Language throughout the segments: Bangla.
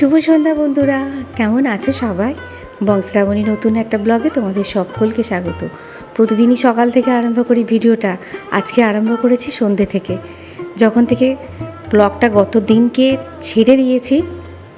শুভ সন্ধ্যা বন্ধুরা। কেমন আছে সবাই? বংশরাবণী নতুন একটা ব্লগে তোমাদের সকলকে স্বাগত। প্রতিদিনই সকাল থেকে আরম্ভ করি ভিডিওটা। আজকে আরম্ভ করেছি সন্ধে থেকে। যখন থেকে ব্লগটা গত দিনকে ছেড়ে দিয়েছি,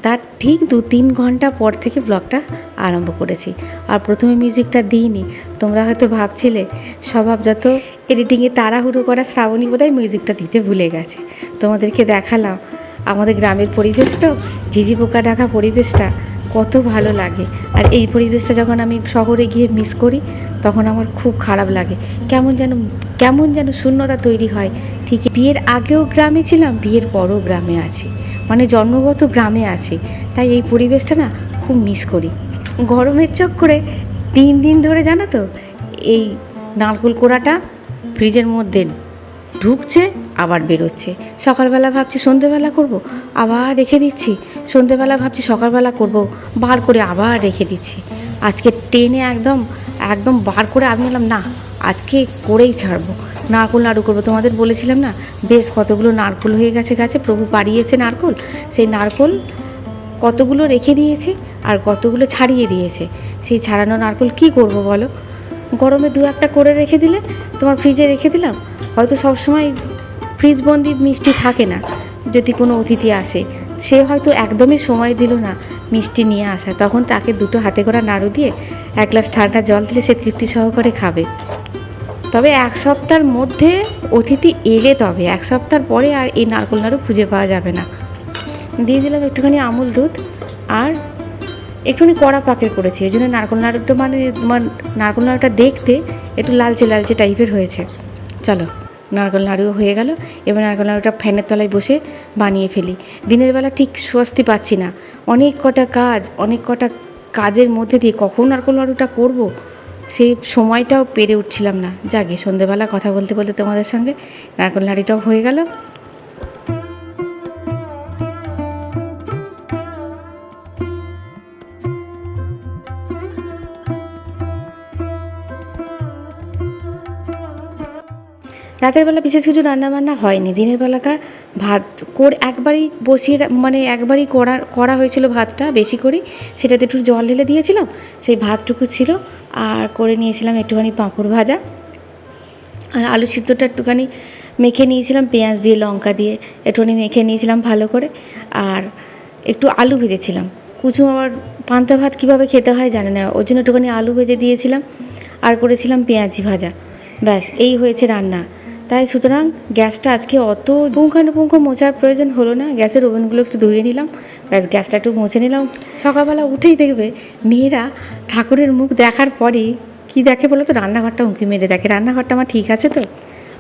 তার ঠিক দু তিন ঘণ্টা পর থেকে ব্লগটা আরম্ভ করেছি। আর প্রথমে মিউজিকটা দিইনি। তোমরা হয়তো ভাবছিলে স্বভাবজাত এডিটিংয়ে তাড়াহুড়ো করা শ্রাবণী বোধহয় মিউজিকটা দিতে ভুলে গেছে। তোমাদেরকে দেখালাম। আমাদের গ্রামের পরিবেশ তো, ঝিঝি পোকা ডাকা পরিবেশটা কত ভালো লাগে। আর এই পরিবেশটা যখন আমি শহরে গিয়ে মিস করি, তখন আমার খুব খারাপ লাগে। কেমন যেন কেমন যেন শূন্যতা তৈরি হয়। ঠিকই, বিয়ের আগেও গ্রামে ছিলাম, বিয়ের পরও গ্রামে আছি। মানে জন্মগত গ্রামে আছি। তাই এই পরিবেশটা না খুব মিস করি। গরমের চক্করে তিন দিন ধরে জানো তো, এই নারকোল কোড়াটা ফ্রিজের মধ্যে ঢুকছে আবার বেরোচ্ছে। সকালবেলা ভাবছি সন্ধেবেলা করব, আবার রেখে দিচ্ছি। সন্ধেবেলা ভাবছি সকালবেলা করব, বার করে আবার রেখে দিচ্ছি। আজকে টেনে একদম একদম বার করে আমি বললাম, না, আজকে করেই ছাড়বো। নারকোল নাড়ু করব। তোমাদের বলেছিলাম না, বেশ কতগুলো নারকোল হয়ে গেছে গাছে, প্রভু পাড়িয়েছে নারকোল। সেই নারকোল কতগুলো রেখে দিয়েছে আর কতগুলো ছাড়িয়ে দিয়েছে। সেই ছাড়ানো নারকোল কি করব বলো? গরমে দু একটা করে রেখে দিলে, তোমার ফ্রিজে রেখে দিলাম? হয়তো সবসময় ফ্রিজবন্দি মিষ্টি থাকে না। যদি কোনো অতিথি আসে, সে হয়তো একদমই সময় দিল না মিষ্টি নিয়ে আসা। তখন তাকে দুটো হাতে করা নাড়ু দিয়ে এক গ্লাস ঠান্ডা জল দিলে সে তৃপ্তি সহকারে খাবে। তবে এক সপ্তাহের মধ্যে অতিথি এলে তবে, এক সপ্তাহ পরে আর এই নারকল নাড়ু খুঁজে পাওয়া যাবে না। দিয়ে দিলাম একটুখানি আমুল দুধ আর একটুখানি কড়া পাকের করেছি। এই জন্য নারকোল নাড়ুটা মানে তোমার নারকোল নাড়ুটা দেখতে একটু লালচে লালচে টাইপের হয়েছে। চলো। নারকোল নাড়ু হয়ে গেল। এবার নারকল নাড়ুটা ফ্যানের তলায় বসে বানিয়ে ফেলি। দিনের বেলা ঠিক স্বস্তি পাচ্ছি না। অনেক কটা কাজ, অনেক কটা কাজের মধ্যে দিয়ে কখন নারকোল নাড়ুটা করব? সেই সময়টাও পেরে উঠছিলাম না। যাকে সন্ধেবেলা কথা বলতে বলতে তোমাদের সঙ্গে নারকোল নাড়িটাও হয়ে গেল। রাতের বেলা বিশেষ কিছু রান্নাবান্না হয়নি। দিনের বেলাকার ভাত করে একবারই বসিয়ে মানে একবারই করা করা হয়েছিল ভাতটা বেশি করে সেটাতে একটু জল ঢেলে দিয়েছিলাম, সেই ভাতটুকু ছিল। আর করে নিয়েছিলাম একটুখানি পাঁপড় ভাজা। আর আলু সিদ্ধটা একটুখানি মেখে নিয়েছিলাম, পেঁয়াজ দিয়ে, লঙ্কা দিয়ে। একটুখানি মেখে নিয়েছিলাম ভালো করে। আর একটু আলু ভেজেছিলাম। কুচু আবার পান্তা ভাত কীভাবে খেতে হয় জানে না। ওই জন্য একটুখানি আলু ভেজে দিয়েছিলাম। আর করেছিলাম পেঁয়াজি ভাজা। ব্যাস, এই হয়েছে রান্না। তাই সুতরাং গ্যাসটা আজকে অত পুঙ্খানুপুঙ্খ মোছার প্রয়োজন হলো না। গ্যাসের ওভেনগুলো একটু ধুয়ে নিলাম। ব্যাস, গ্যাসটা একটু মুছে নিলাম। সকালবেলা উঠেই দেখবে মেয়েরা ঠাকুরের মুখ দেখার পরেই কি দেখে বলো তো? রান্নাঘরটা উঁকি মেরে দেখে। রান্নাঘরটা আমার ঠিক আছে তো?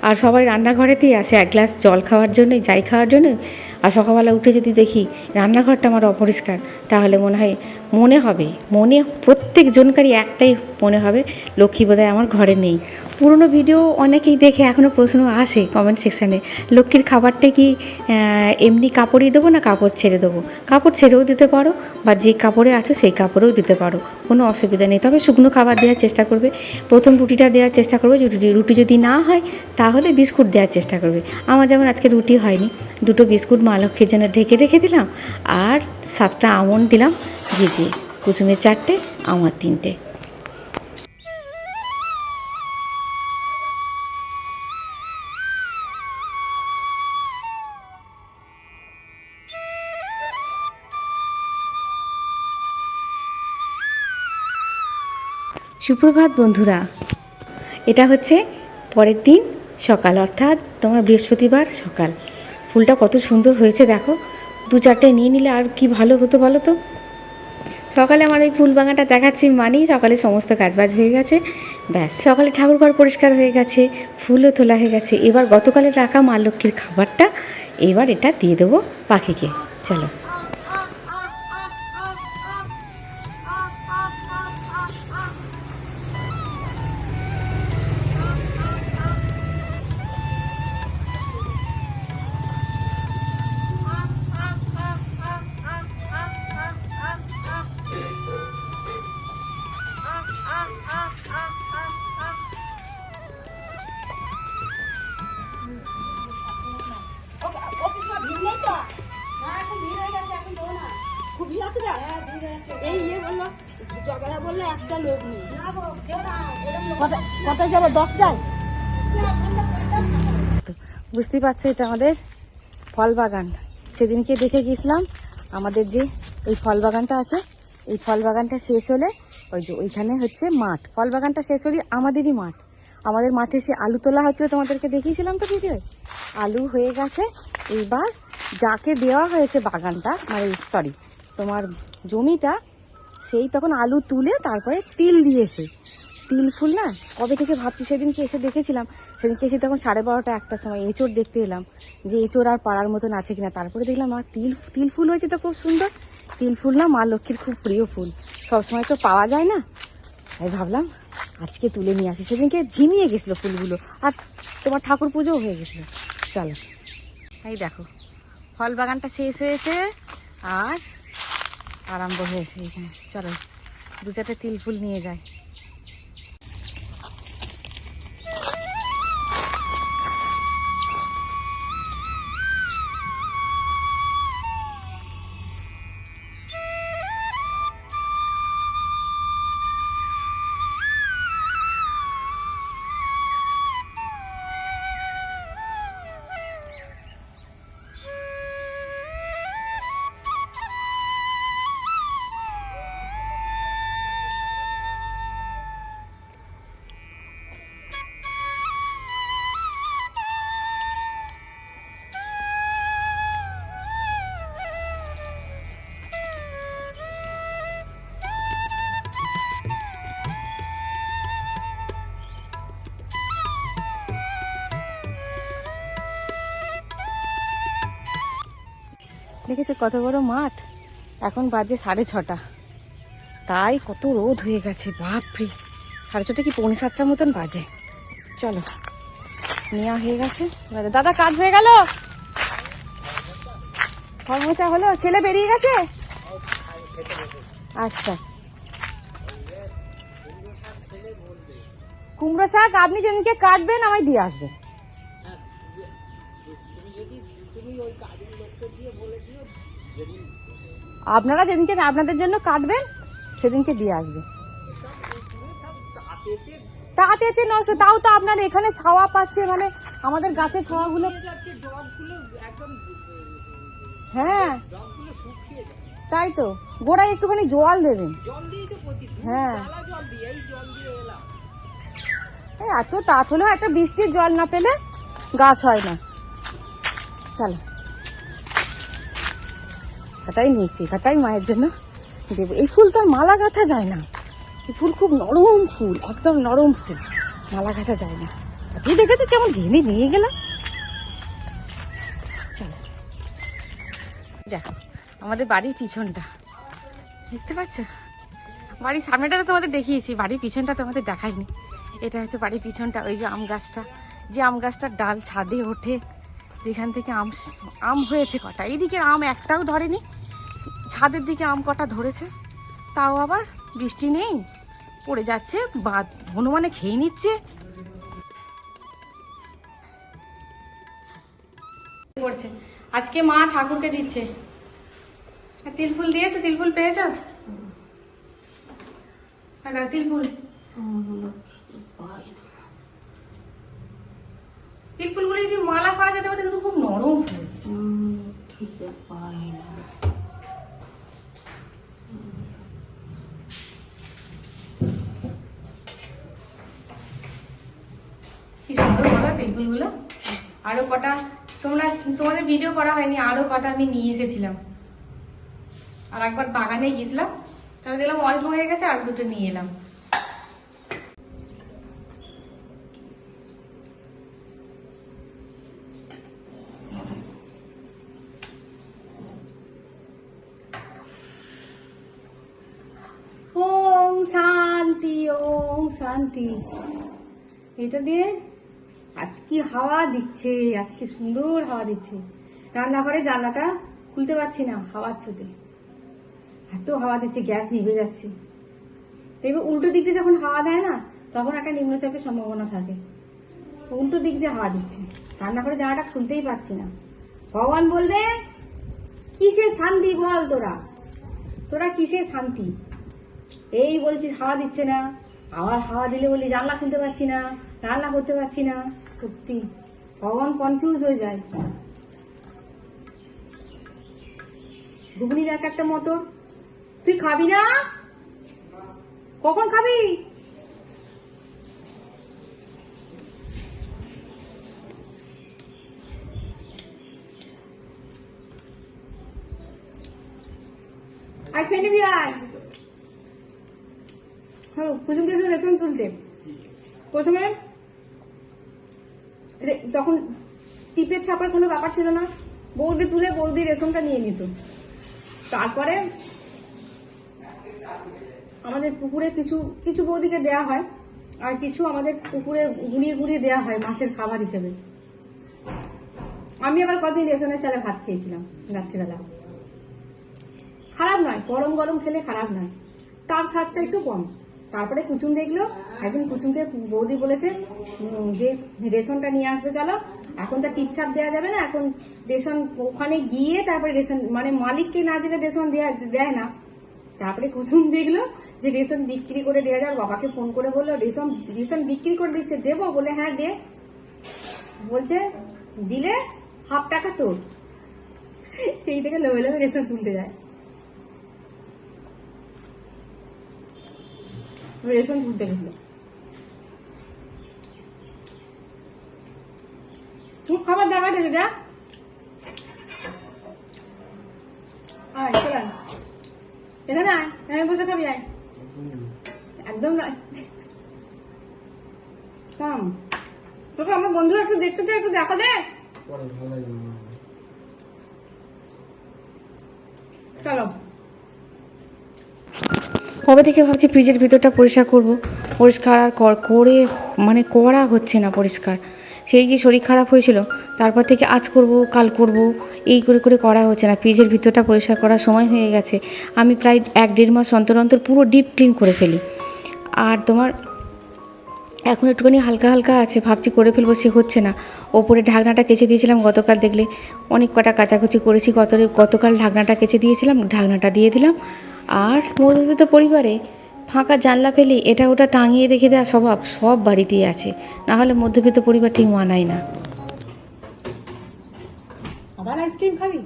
আর সবাই রান্নাঘরেতেই আসে এক গ্লাস জল খাওয়ার জন্যই, যাই খাওয়ার জন্যই। আর সকালবেলা উঠে যদি দেখি রান্নাঘরটা আমার অপরিষ্কার, তাহলে মনে হয় মনে হবে, মনে প্রত্যেক জনকারই একটাই মনে হবে, লক্ষ্মী বোধহয় আমার ঘরে নেই। পুরনো ভিডিও অনেকেই দেখে এখনও প্রশ্ন আসে কমেন্ট সেকশানে লক্ষ্মীর খাবারটা কি এমনি কাপড়ই দেবো না কাপড় ছেড়ে দেবো? কাপড় ছেড়েও দিতে পারো বা যে কাপড়ে আছো সেই কাপড়েও দিতে পারো, কোনো অসুবিধা নেই। তবে শুকনো খাবার দেওয়ার চেষ্টা করবে, প্রথম রুটিটা দেওয়ার চেষ্টা করবে, যদি রুটি যদি না হয় তাহলে বিস্কুট দেওয়ার চেষ্টা করবে। আমার যেমন আজকে রুটি হয়নি, দুটো বিস্কুট মা লক্ষ্মীর জন্য ঢেকে রেখে দিলাম, আর সাতটা আমন্ড দিলাম ভিজিয়ে কুচুমের চারটে, আমার তিনটে। সুপ্রভাত বন্ধুরা, এটা হচ্ছে পরের দিন সকাল, অর্থাৎ তোমার বৃহস্পতিবার সকাল। ফুলটা কত সুন্দর হয়েছে, দেখো। দু চারটে নিয়ে নিলে আর কি ভালো হতো বলো তো? সকালে আমার ওই ফুল বাগানটা দেখাচ্ছি মানি সকালে সমস্ত কাজবাজ হয়ে গেছে। ব্যাস, সকালে ঠাকুরঘর পরিষ্কার হয়ে গেছে, ফুলও তোলা হয়ে গেছে। এবার গতকালের রাখা মা লক্ষ্মীর খাবারটা, এবার এটা দিয়ে দেবো পাখিকে। চলো। দশটায় বুঝতেই পারছ এটা আমাদের ফল বাগান। সেদিনকে দেখে গেছিলাম আমাদের যে এই ফল বাগানটা আছে, এই ফল বাগানটা শেষ হলে ওই যে ওইখানে হচ্ছে মাঠ। ফল বাগানটা শেষ হলে আমাদেরই মাঠ। আমাদের মাঠে সে আলু তোলা হচ্ছিল, তোমাদেরকে দেখিয়েছিলাম তো ভিডিও আলু হয়ে গেছে। এইবার যাকে দেওয়া হয়েছে বাগানটা মানে সরি তোমার জমিটা, সেই তখন আলু তুলে তারপরে তিল দিয়েছে। তিল ফুল না? কবে থেকে ভাবছি সেদিনকে এসে দেখেছিলাম? সেদিনকে এসে তখন সাড়ে বারোটা একটার সময় এঁচোড় দেখতে এলাম, যে এঁচোড় আর পাড়ার মতন আছে কিনা। তারপরে দেখলাম, আর তিল তিল ফুল হয়েছে তো খুব সুন্দর। তিল ফুল না মা লক্ষ্মীর খুব প্রিয় ফুল। সবসময় তো পাওয়া যায় না। তাই ভাবলাম, আজকে তুলে নিয়ে আসি। সেদিনকে ঝিমিয়ে গেছিল ফুলগুলো। আর তোমার ঠাকুর পুজোও হয়ে গেছিল। চলো। এই দেখো, ফল বাগানটা শেষ হয়েছে আর আরম্ভ হয়েছে এখানে। চলো, দু চারটে তিল ফুল নিয়ে যাই। দেখেছ কত বড় মাঠ। এখন বাজে সাড়ে ছটা। তাই কত রোদ হয়ে গেছে, বাপরে। সাড়ে ছটা কি পৌনে সাতটার মতন বাজে? চলো নেওয়া হয়ে গেছে। দাদা কাজ হয়ে গেল? কর্মচা হলো, ছেলে বেরিয়ে গেছে? আচ্ছা। কুমড়ো শাক আপনি যেদিনকে কাটবেন, আমায় দিয়ে আসবেন। আপনারা যেদিনকে আপনাদের জন্য কাটবেন সেদিনকে দিয়ে আসবে। তাতে নষ্ট তাও তো আপনার এখানে ছাওয়া পাচ্ছে মানে আমাদের গাছের ছাওয়াগুলো হ্যাঁ। তাই তো গোড়ায় একটুখানি জল দেবেন। হ্যাঁ। এই এত তাঁত হলেও একটা বৃষ্টির জল না পেলে গাছ হয় না। চলো। খাটাই নিয়েছি খাটাই মায়ের জন্য। দেবো, এই ফুল তো আর মালা গাঁথা যায় না। এই ফুল খুব নরম ফুল, একদম নরম ফুল। মালা গাঁথা যায় না। আপনি দেখেছ কেমন ঘেমে নিয়ে গেলাম? চলো। দেখো, আমাদের বাড়ির পিছনটা। দেখতে পাচ্ছ? বাড়ির সামনেটা তো তোমাদের দেখিয়েছি, বাড়ির পিছনটা তোমাদের দেখাইনি। এটা হচ্ছে বাড়ির পিছনটা, ওই যে আম গাছটা। যে আম গাছটার ডাল ছাদে ওঠে। যেখান থেকে আম আম হয়েছে কটা। এইদিকে আম একটাও ধরেনি। ছাদের দিকে আম কটা ধরেছে। তাও আবার বৃষ্টি নেই। পড়ে যাচ্ছে বা হনুমানে খেয়ে নিচ্ছে। পড়ছে। আজকে মা ঠাকুরকে দিচ্ছে। তিলফুল দিয়েছে? তিলফুল পেয়েছ? আর তিলফুল যদি মালা করা যেতে পারে, কিন্তু খুব নরম কি সুন্দর বলো তিলফুলগুলো আরও কটা, তোমরা, তোমাদের ভিডিও করা হয়নি, আরও কটা আমি নিয়ে এসেছিলাম। আর একবার বাগানে গেছিলাম তবে দেখলাম অল্প হয়ে গেছে, আর দুটো নিয়ে এলাম। শান্তি, ওম শান্তি। এটা দিয়ে আজকে হাওয়া দিচ্ছে আজকে সুন্দর হাওয়া দিচ্ছে। রান্নাঘরে জানলাটা খুলতে পারছি না, হাওয়ার ছোটে এত হাওয়া দিচ্ছে, গ্যাস নিভে যাচ্ছে। দেখবে উল্টো দিক দিয়ে যখন হাওয়া দেয় না, তখন একটা নিম্নচাপের সম্ভাবনা থাকে। উল্টো দিক দিয়ে হাওয়া দিচ্ছে। রান্নাঘরে জানাটা খুলতেই পারছি না। ভগবান বলবে, কিসের শান্তি বল তোরা? তোরা কিসের শান্তি? এই বলছিস হাওয়া দিচ্ছে না। আবার হাওয়া দিলে বলি জানলা খুলতে পারছি না, রান্না করতে পারছি না। সত্যি, ভগবান কনফিউজ হয়ে যায়। ঘুগনির এক একটা মটর। তুই খাবি না? কখন খাবি? আয় খেয়ে নিবি কুসুম কিছু রেশন তুলতে। প্রথমে তখন টিপের ছাপার কোনো ব্যাপার ছিল না, বৌদি তুলে বৌদি রেশনটা নিয়ে নিত। তারপরে আমাদের পুকুরে কিছু কিছু বৌদিকে দেয়া হয়, আর কিছু আমাদের পুকুরে গুড়িয়ে গুড়িয়ে দেওয়া হয় মাছের খাবার হিসেবে। আমি আবার কদিন রেশনের চালে ভাত খেয়েছিলাম রাত্রিবেলা। খারাপ নয়, গরম গরম খেলে খারাপ নয়। তার স্বাদটা একটু কম। তারপরে কুচুম দেখল, একদিন কুচুমকে বৌদি বলেছে যে রেশনটা নিয়ে আসবে, চলো। এখন তো টিপছাপ দেওয়া যাবে না, এখন রেশন ওখানে গিয়ে তারপরে রেশন মানে মালিককে না দিলে রেশন দেয়া, দেয় না। তারপরে কুচুম দেখল যে রেশন বিক্রি করে দেওয়া যায় বাবাকে ফোন করে বলল, রেশন রেশন বিক্রি করে দিচ্ছে, দেবো? বলে হ্যাঁ দে। বলছে, দিলে হাফ টাকা তোর। সেই থেকে লোভে লোভে রেশন তুলতে যায়। রেশন তুলতে গেছিল তুই খাবার দেখা দেখে যা আয় চল আয়। এখানে আয় এখানে বসে খাবি আয়। একদম নয় কাম। তোকে আমার বন্ধুরা একটু দেখতে চাই একটু দেখা দে। চলো। কবে থেকে ভাবছি ফ্রিজের ভিতরটা পরিষ্কার করব? পরিষ্কার আর কর- মানে করা হচ্ছে না পরিষ্কার। সেই যে শরীর খারাপ হয়েছিল, তারপর থেকে আজ করব, কাল করব, এই করে করে করা হচ্ছে না। ফ্রিজের ভিতরটা পরিষ্কার করার সময় হয়ে গেছে। আমি প্রায় এক দেড় মাস অন্তর অন্তর পুরো ডিপ ক্লিন করে ফেলি। আর তোমার এখন একটুখানি হালকা হালকা আছে, ভাবছি করে ফেলব, সে হচ্ছে না। ওপরে ঢাকনাটা কেচে দিয়েছিলাম, গতকাল দেখলে অনেক কটা কাচাকুচি করেছি, গত, গতকাল ঢাকনাটা কেচে দিয়েছিলাম, ঢাকনাটা দিয়ে দিলাম। আর মধ্যবিত্ত পরিবারে ফাঁকা জানলা পেলে এটা ওটা টাঙিয়ে রেখে দেওয়া স্বভাব সব বাড়িতেই আছে। না হলে মধ্যবিত্ত পরিবার ঠিক মানায় না। আবার আইসক্রিম খাবি?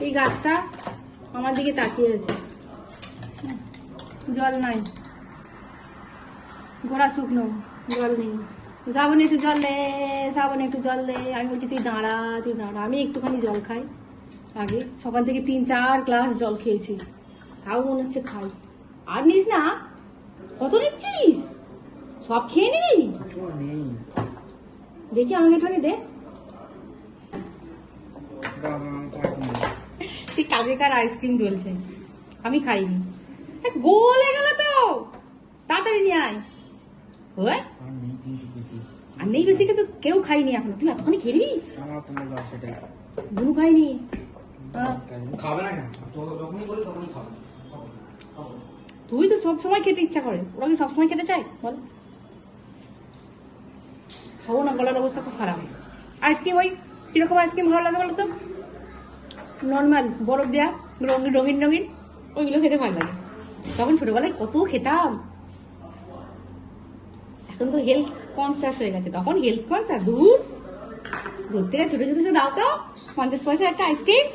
এই গাছটা আমার দিকে তাকিয়ে আছে। জল নাই। ঘোড়া শুকনো, জল নেই। শ্রাবণে একটু জল দে শ্রাবণে একটু জল দে। আমি বলছি, তুই দাঁড়া তুই দাঁড়া। আমি একটুখানি জল খাই আগে। সকাল থেকে তিন, চার গ্লাস জল খেয়েছি। তাও মনে হচ্ছে খাই। আর নিস না, কত নিচ্ছিস? সব খেয়ে নিবি? দেখি আমাকে একটুখানি দে। ঠিক আগেকার আইসক্রিম জ্বলছে। আমি খাইনি। গলে গেল তো। তাড়াতাড়ি নিয়ে আয় আর নেই কিন্তু বেশি আর নেই বেশি কিছু কেউ খাইনি এখনও। তুই এতখানি সেটাই বুনু খাইনি। খাবে না তুই তো সব সময় খেতে ইচ্ছা করে। ওরা কি সবসময় খেতে চায়? বল। খাব না গলার অবস্থা খুব খারাপ। আইসক্রিম ওই কীরকম আইসক্রিম ভালো লাগে বলো তো নর্মাল বরফ দেওয়া রঙিন রঙিন রঙিন ওইগুলো খেতে ভালো লাগে। তখন ছোটবেলায় কত খেতাম। এখন তো হেলথ কনসাস হয়ে গেছে। তখন হেলথ কনসাস দূর রোদ থেকে ছোট ছোট দাও তো। পঞ্চাশ পয়সা একটা আইসক্রিম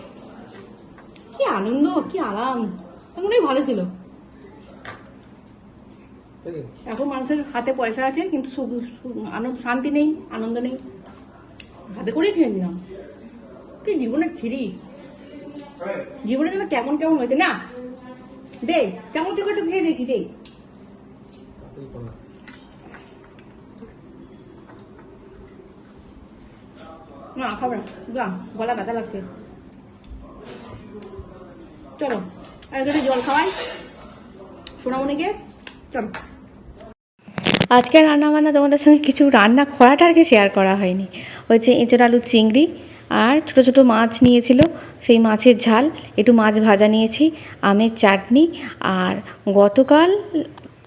কি আনন্দ কি আরাম। তখনই ভালো ছিল। এখন মানুষের হাতে পয়সা আছে কিন্তু শান্তি নেই আনন্দ নেই। হাতে করেই খেয়ে নিলাম। তুই জীবনে ফিরি। জীবনে যেন কেমন কেমন হয়েছে না। দে চামচ করে একটু খেয়ে দেখি দে তাড়াতাড়ি করো। না, খাবে না। গলা ব্যথা লাগছে। চলো জল খাওয়াই, সোনামণিকে, চলো। আজকে রান্না বান্না তোমাদের সঙ্গে কিছু রান্না করাটা আর কি শেয়ার করা হয়নি। হচ্ছে এঁচড় আলু চিংড়ি আর ছোটো ছোটো মাছ নিয়েছিল, সেই মাছের ঝাল। একটু মাছ ভাজা নিয়েছি, আমের চাটনি আর গতকাল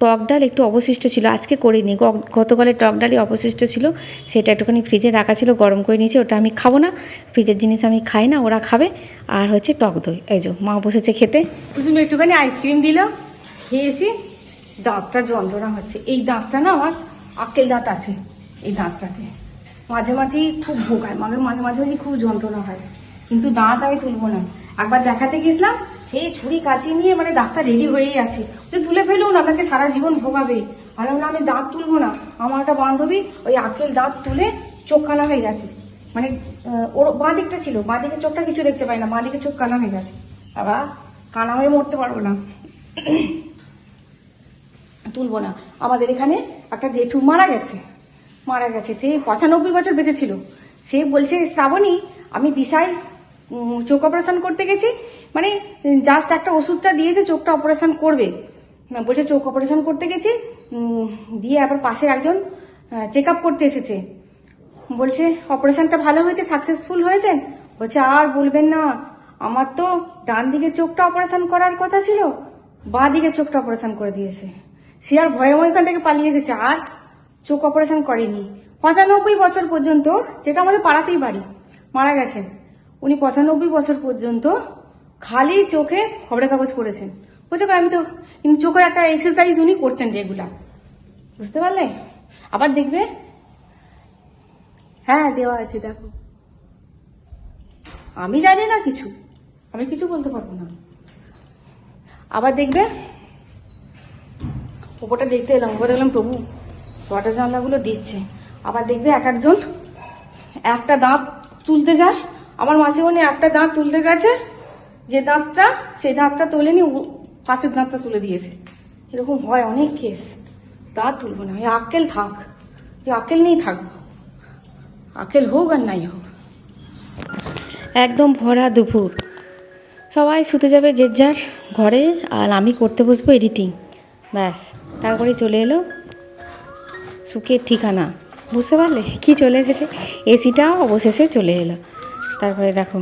টক ডাল একটু অবশিষ্ট ছিল, আজকে করিনি। গ- গতকালের টক ডালই অবশিষ্ট ছিল, সেটা একটুখানি ফ্রিজে রাখা ছিল, গরম করে নিয়েছি, ওটা আমি খাব না। ফ্রিজের জিনিস আমি খাই না, ওরা খাবে। আর হচ্ছে টক দই, এই যে মা বসেছে খেতে। কুসুম একটুখানি আইসক্রিম দিল, খেয়েছি। দাঁতটা যন্ত্রণা হচ্ছে। এই দাঁতটা না আমার আক্কেল দাঁত আছে, এই দাঁতটাতে। মাঝে মাঝেই খুব ভোগায় মাঝে মাঝে মাঝে খুব যন্ত্রণা হয়। কিন্তু দাঁত আমি তুলবো না। একবার দেখাতে গেছিলাম সেই ছুরি কাচি নিয়ে মানে দাঁতটা রেডি হয়েই আছে। যে তুলে ফেলুন আপনাকে সারা জীবন ভোগাবে। আমি বললাম, আমি দাঁত তুলবো না। আমার একটা বান্ধবী ওই আক্কেল দাঁত তুলে চোখ কানা হয়ে গেছে। মানে ওর বাঁ দিকটা ছিল বাঁ দিকে চোখটা কিছু দেখতে পাই না বাঁ দিকে চোখ কানা হয়ে গেছে। আবার কানা হয়ে মরতে পারব না। তুলবো না। আমাদের এখানে একটা জেঠু মারা গেছে। মারা গেছে। সে পঁচানব্বই বছর বেঁচে ছিল। সে বলছে শ্রাবণী আমি দিশায় চোখ অপারেশন করতে গেছি। মানে জাস্ট একটা ওষুধটা দিয়েছে চোখটা অপারেশন করবে। বলছে চোখ অপারেশন করতে গেছি দিয়ে আবার পাশে একজন চেক করতে এসেছে। বলছে অপারেশনটা ভালো হয়েছে সাকসেসফুল হয়েছে? বলছে, আর বলবেন না। আমার তো ডান দিকে চোখটা অপারেশন করার কথা ছিল, বাঁ দিকে চোখটা অপারেশন করে দিয়েছে। সে আর ভয়ে এখান থেকে পালিয়ে এসেছে। আর চোখ অপারেশন করেনি। পঁচানব্বই বছর পর্যন্ত, যেটা আমাদের পাড়াতেই বাড়ি, মারা গেছেন উনি পঁচানব্বই বছর পর্যন্ত খালি চোখে খবরের কাগজ পড়েছেন। বলছে, আমি তো, কিন্তু চোখের একটা এক্সারসাইজ উনি করতেন রেগুলার বুঝতে পারলে? আবার দেখবে? হ্যাঁ দেওয়া আছে, দেখো। আমি জানি না কিছু। আমি কিছু বলতে পারব না। আবার দেখবে? ওপরটা দেখতে এলাম, ওপর দেখলাম, প্রভু ওয়াটার জানলাগুলো দিচ্ছে। আবার দেখবে এক একজন, একটা দাঁত তুলতে যায় আমার মাসি বোনে একটা দাঁত তুলতে গেছে, যে দাঁতটা, সেই দাঁতটা তোলেনি পাশের দাঁতটা তুলে দিয়েছে। এরকম হয় অনেক কেস দাঁত তুলবো না এই আক্কেল থাক, যে আক্কেল নেই থাকব। আকেল হোক আর নাই হোক। একদম ভরা দুপুর। সবাই শুতে যাবে যে যার ঘরে, আর আমি করতে বসবো এডিটিং ব্যাস, তারপরে চলে এলো সুখের ঠিকানা। বুঝতে পারলে? কি চলে এসেছে? এসিটা অবশেষে চলে এলো। তারপরে দেখো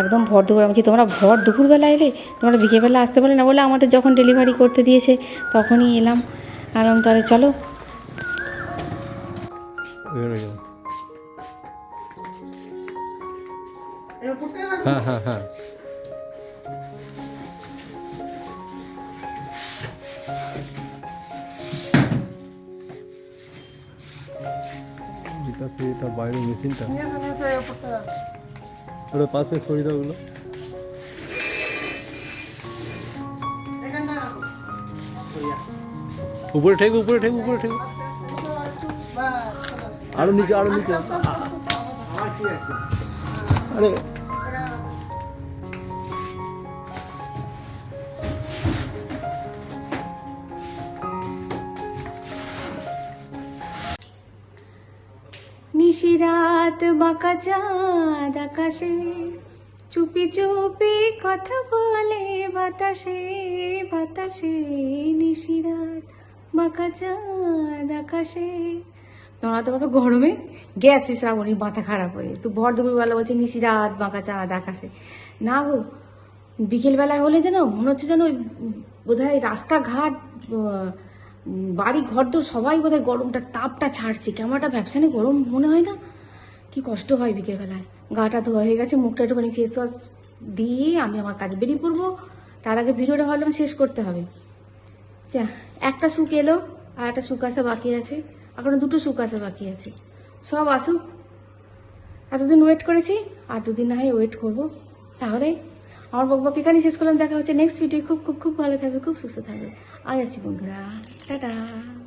একদম ভর দুপুর বলছি, তোমরা ভর দুপুরবেলা এলে? তোমরা বিকেলবেলা আসতে পারলে না? বলে আমাদের যখন ডেলিভারি করতে দিয়েছে তখনই এলাম। আলাম তাহলে চলো। হ্যাঁ হ্যাঁ হ্যাঁ। বাইরে মেশিনটা। ওটা পাশে সরিয়ে দাও ওগুলো। উপরে ঠেক উপরে ঠেক উপরে ঠেক। আরও নিচে আরও নিচে। আরে নিশিরাত বাঁকা চাঁদ আকাশে চুপি চুপি কথা বলে বাতাসে বাতাসে নিশিরাত বাঁকা চাঁদ আকাশে। তোমরা তো গরমে গেছে শ্রাবণীর মাথা খারাপ হয়ে। তো ভর দুপুরবেলা বলছে নিশিরাত বাঁকা চাঁদ আকাশে। না গো বিকেলবেলায় হলে যেন মনে হচ্ছে যেন ওই বোধহয় রাস্তাঘাট আহ, উম, বাড়ি ঘর তো সবাই বোধহয় গরমটা, তাপটা ছাড়ছে। একটা ব্যবসানে গরম মনে হয় না? কি কষ্ট হয় বিকেলবেলায়। গাটা ধোয়া হয়ে গেছে, মুখটা একটুখানি ফেস ওয়াশ দিয়ে আমি আমার কাজ বেরিয়ে পড়ব। তার আগে ভিডিওটা ভাবলাম শেষ করতে হবে। যা, একটা সুখ এলো আর একটা সুখ আসা বাকি আছে। এখনও দুটো সুখ আসা বাকি আছে। সব আসুক। এতদিন ওয়েট করেছি, আর দুদিন না হয় ওয়েট করব। তাহলে আমার বকবক এখানেই শেষ করলাম। দেখা হচ্ছে নেক্সট ভিডিও খুব খুব খুব ভালো থাকবে, খুব সুস্থ থাকবে। আজ আসি বন্ধুরা। 짜잔.